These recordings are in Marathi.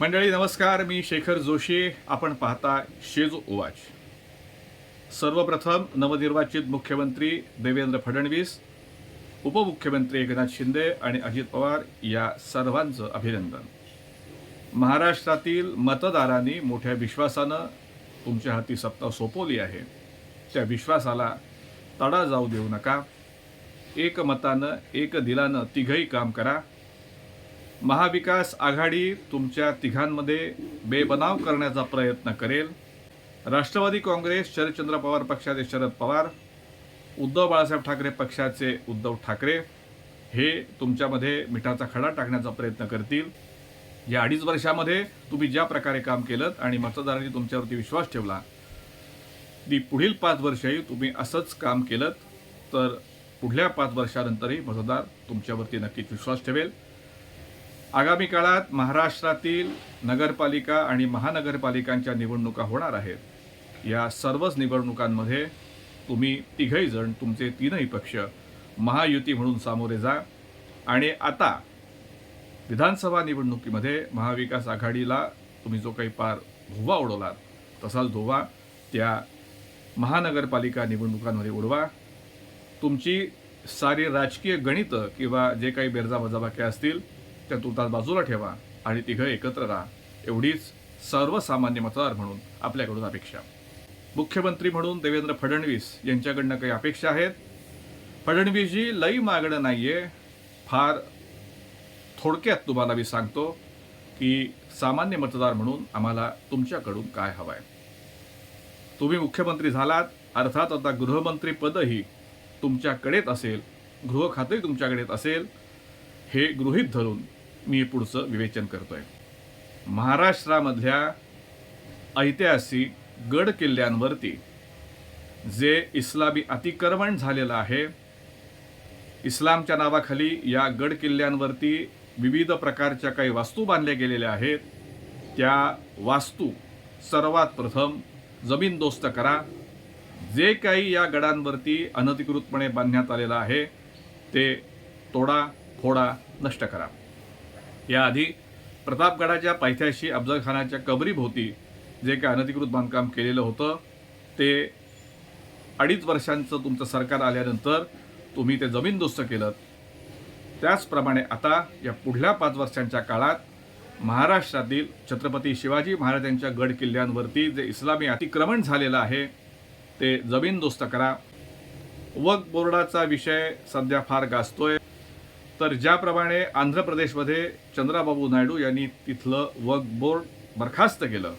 मंडळी नमस्कार. मी शेखर जोशी. आपण पाहता शेज ओवाच सर्वप्रथम नवनिर्वाचित मुख्यमंत्री देवेंद्र फडणवीस उपमुख्यमंत्री एकनाथ शिंदे आणि अजित पवार या सर्वांचं अभिनंदन. महाराष्ट्रातील मतदारांनी मोठ्या विश्वासानं तुमच्या हाती सत्ता सोपवली आहे. त्या विश्वासाला तडा जाऊ देऊ नका. एक मतानं एक दिलानं तिघही काम करा. महाविकास आघाडी तुमच्या तिघांमध्ये बेबनाव करण्याचा प्रयत्न करेल. राष्ट्रवादी काँग्रेस शरदचंद्र पवार पक्षाचे शरद पवार उद्धव बाळासाहेब ठाकरे पक्षाचे उद्धव ठाकरे हे तुमच्यामध्ये मिठाचा खडा टाकण्याचा प्रयत्न करतील. या अडीच वर्षामध्ये तुम्ही ज्या प्रकारे काम केलं आणि मतदारांनी तुमच्यावरती विश्वास ठेवला ती पुढील पाच वर्षही तुम्ही असंच काम केलं तर पुढल्या पाच वर्षानंतरही मतदार तुमच्यावरती नक्कीच विश्वास ठेवेल. आगामी काळात महाराष्ट्रातील नगरपालिका आणि महानगरपालिकांच्या निवडणुका होणार आहेत. या सर्वच निवडणुकांमध्ये तुम्ही तिघही जण तुमचे तीनही पक्ष महायुती म्हणून सामोरे जा. आणि आता विधानसभा निवडणुकीमध्ये महाविकास आघाडीला तुम्ही जो काही पार धुवा उडवलात तसाच धुवा त्या महानगरपालिका निवडणुकांमध्ये उडवा. तुमची सारी राजकीय गणितं किंवा जे काही बेरजाबजाबाक्या असतील त्या तुर्तास बाजूला ठेवा आणि तिघं एकत्र राहा. एवढीच सर्वसामान्य मतदार म्हणून आपल्याकडून अपेक्षा. मुख्यमंत्री म्हणून देवेंद्र फडणवीस यांच्याकडनं काही अपेक्षा आहेत? फडणवीसजी लई मागणं नाही आहे फार थोडक्यात तुम्हाला मी सांगतो की सामान्य मतदार म्हणून आम्हाला तुमच्याकडून काय हवं आहे तुम्ही मुख्यमंत्री झालात अर्थात आता गृहमंत्रीपदही तुमच्याकडेच असेल गृह खातंही तुमच्याकडेच असेल हे गृहीत धरून मी पुढचं विवेचन करतोय. महाराष्ट्रामधल्या ऐतिहासिक गड किल्ल्यांवरती जे इस्लामी अतिक्रमण झालेलं आहे इस्लामच्या नावाखाली या गड किल्ल्यांवरती विविध प्रकारच्या काही वास्तू बांधल्या गेलेल्या आहेत. त्या वास्तू सर्वात प्रथम जमीनदोस्त करा. जे काही या गडांवरती अनधिकृतपणे बांधण्यात आलेलं आहे ते तोडा फोडा नष्ट करा. याआधी प्रतापगडाच्या पायथ्याशी अफजलखानाच्या कबरीभोवती जे काही अनधिकृत बांधकाम केलेलं होतं ते अडीच वर्षांचं तुमचं सरकार आल्यानंतर तुम्ही ते जमीनदोस्त केलं. त्याचप्रमाणे आता या पुढल्या पाच वर्षांच्या काळात महाराष्ट्रातील छत्रपती शिवाजी महाराजांच्या गड किल्ल्यांवरती जे इस्लामी अतिक्रमण झालेलं आहे ते जमीनदोस्त करा. वक बोर्डाचा विषय सध्या फार गाजतोय. तर ज्याप्रमाणे आंध्र प्रदेशमध्ये चंद्राबाबू नायडू यांनी तिथलं वक बोर्ड बरखास्त केलं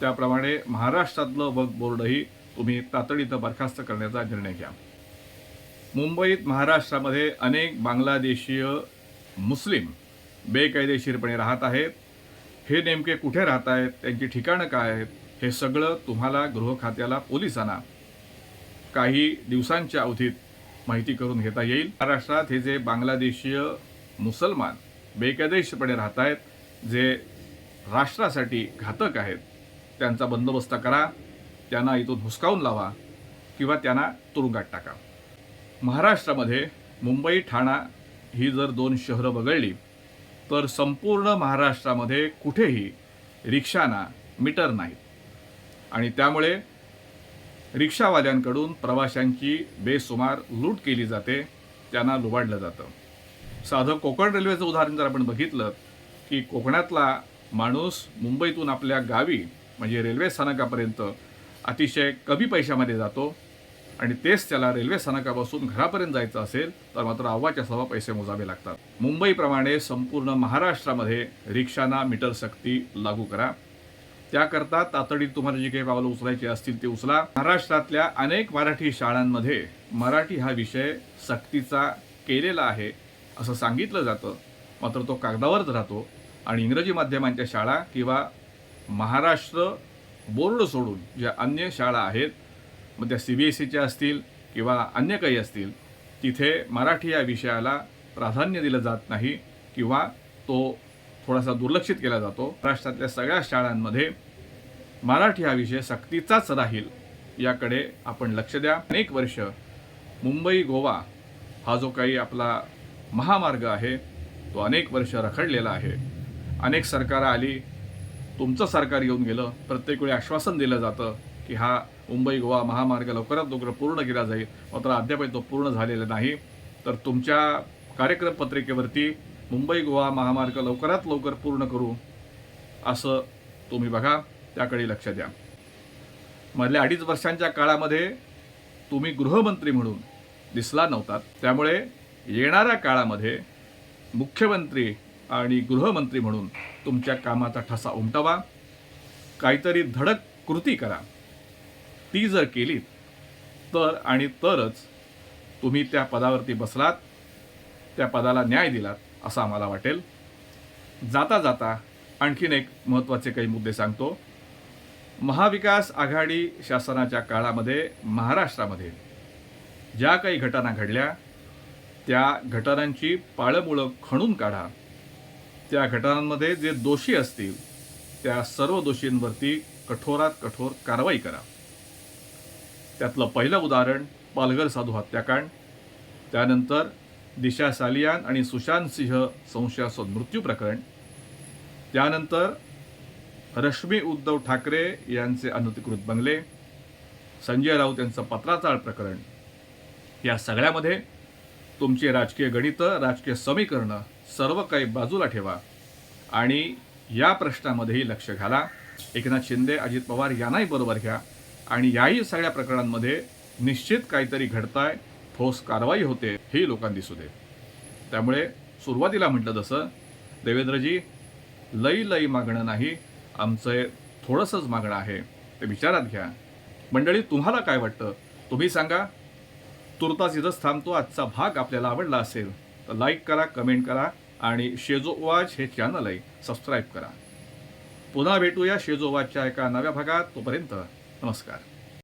त्याप्रमाणे महाराष्ट्रातलं वक बोर्डही तुम्ही तातडीनं बरखास्त करण्याचा निर्णय घ्या. मुंबईत महाराष्ट्रामध्ये अनेक बांगलादेशीय मुस्लिम बेकायदेशीरपणे राहत आहेत. हे नेमके कुठे राहत आहेत त्यांची ठिकाणं काय आहेत हे सगळं तुम्हाला गृह खात्याला पोलिसांना काही दिवसांच्या अवधीत माहिती करून घेता येईल. महाराष्ट्रात हे जे बांगलादेशीय मुसलमान बेकायदेशीरपणे राहत आहेत जे राष्ट्रासाठी घातक आहेत त्यांचा बंदोबस्त करा त्यांना इथून हुसकावून लावा किंवा त्यांना तुरुंगात टाका. महाराष्ट्रामध्ये मुंबई ठाणा ही जर दोन शहरं वगळली तर संपूर्ण महाराष्ट्रामध्ये कुठेही रिक्षांना मीटर नाहीत. आणि त्यामुळे रिक्षावाल्यांकडून प्रवाशांची बेसुमार लूट केली जाते त्यांना लुबाडलं जातं. साधं कोकण रेल्वेचं उदाहरण जर आपण बघितलं की कोकणातला माणूस मुंबईतून आपल्या गावी म्हणजे रेल्वे स्थानकापर्यंत अतिशय कमी पैशामध्ये जातो आणि तेच त्याला रेल्वे स्थानकापासून घरापर्यंत जायचं असेल तर मात्र अव्वाच्या सव्वा पैसे मोजावे लागतात. मुंबईप्रमाणे संपूर्ण महाराष्ट्रामध्ये रिक्षांना मीटर सक्ती लागू करा. त्याकरता तातडीत तुम्हाला जी काही पावलं उचलायची असतील ते उचला. महाराष्ट्रातल्या अनेक मराठी शाळांमध्ये मराठी हा विषय सक्तीचा केलेला आहे असं सांगितलं जातं. मात्र तो कागदावरच राहतो आणि इंग्रजी माध्यमांच्या शाळा किंवा महाराष्ट्र बोर्ड सोडून ज्या अन्य शाळा आहेत मग त्या सी बी एस सीच्या असतील किंवा अन्य काही असतील तिथे मराठी या विषयाला प्राधान्य दिलं जात नाही किंवा तो थोडासा दुर्लक्षित केला जातो. महाराष्ट्रातल्या सगळ्या शाळांमध्ये मराठी हा विषय सक्तीचाच राहील याकडे आपण लक्ष द्या. अनेक वर्ष मुंबई गोवा हा जो काही आपला महामार्ग आहे तो अनेक वर्ष रखडलेला आहे. अनेक सरकारं आली तुमचं सरकार येऊन गेलं प्रत्येक वेळी आश्वासन दिलं जातं की हा मुंबई गोवा महामार्ग लवकरात लवकर पूर्ण केला जाईल. मात्र अद्यापही तो पूर्ण झालेला नाही. तर तुमच्या कार्यक्रम पत्रिकेवरती मुंबई गोवा महामार्ग लवकरात लवकर पूर्ण करू असं तुम्ही बघा. त्याकडे लक्ष द्या. मधल्या अडीच वर्षांच्या काळामध्ये तुम्ही गृहमंत्री म्हणून दिसला नव्हतात त्यामुळे येणाऱ्या काळामध्ये मुख्यमंत्री आणि गृहमंत्री म्हणून तुमच्या कामाचा ठसा उमटवा. काहीतरी धडक कृती करा. ती जर केलीत तर आणि तरच तुम्ही त्या पदावरती बसलात त्या पदाला न्याय दिलात असं आम्हाला वाटेल. जाता जाता आणखीन एक महत्त्वाचे काही मुद्दे सांगतो. महाविकास आघाडी शासनाच्या काळामध्ये महाराष्ट्रामध्ये ज्या काही घटना घडल्या त्या घटनांची पाळंमुळं खणून काढा. त्या घटनांमध्ये जे दोषी असतील त्या सर्व दोषींवरती कठोरात कठोर कारवाई करा. त्यातलं पहिलं उदाहरण पालघर साधू हत्याकांड. त्यानंतर दिशा सालियान आणि सुशांत सिंह संशयास्पद मृत्यू प्रकरण. त्यानंतर रश्मी उद्धव ठाकरे यांचे अनधिकृत बंगले संजय राऊत यांचं पत्राचाळ प्रकरण या सगळ्यामध्ये तुमची राजकीय गणितं राजकीय समीकरणं सर्व काही बाजूला ठेवा आणि या प्रश्नामध्येही लक्ष घाला. एकनाथ शिंदे अजित पवार यांनाही बरोबर घ्या आणि याही सगळ्या प्रकरणांमध्ये निश्चित काहीतरी घडताय ठोस कारवाई होते हे लोकांना दिसू दे. त्यामुळे सुरुवातीला म्हटलं तसं देवेंद्रजी लई लई मागणं नाही आमचं थोडंसंच मागणं आहे ते विचारात घ्या. मंडळी तुम्हाला काय वाटतं? तुम्ही सांगा. तुर्तास इथंच थांबतो आजचा भाग आपल्याला आवडला असेल तर लाईक करा कमेंट करा आणि शेजोवाच हे चॅनल आहे सबस्क्राईब करा. पुन्हा भेटूया शेजोवाचच्या एका नव्या भागात तोपर्यंत नमस्कार.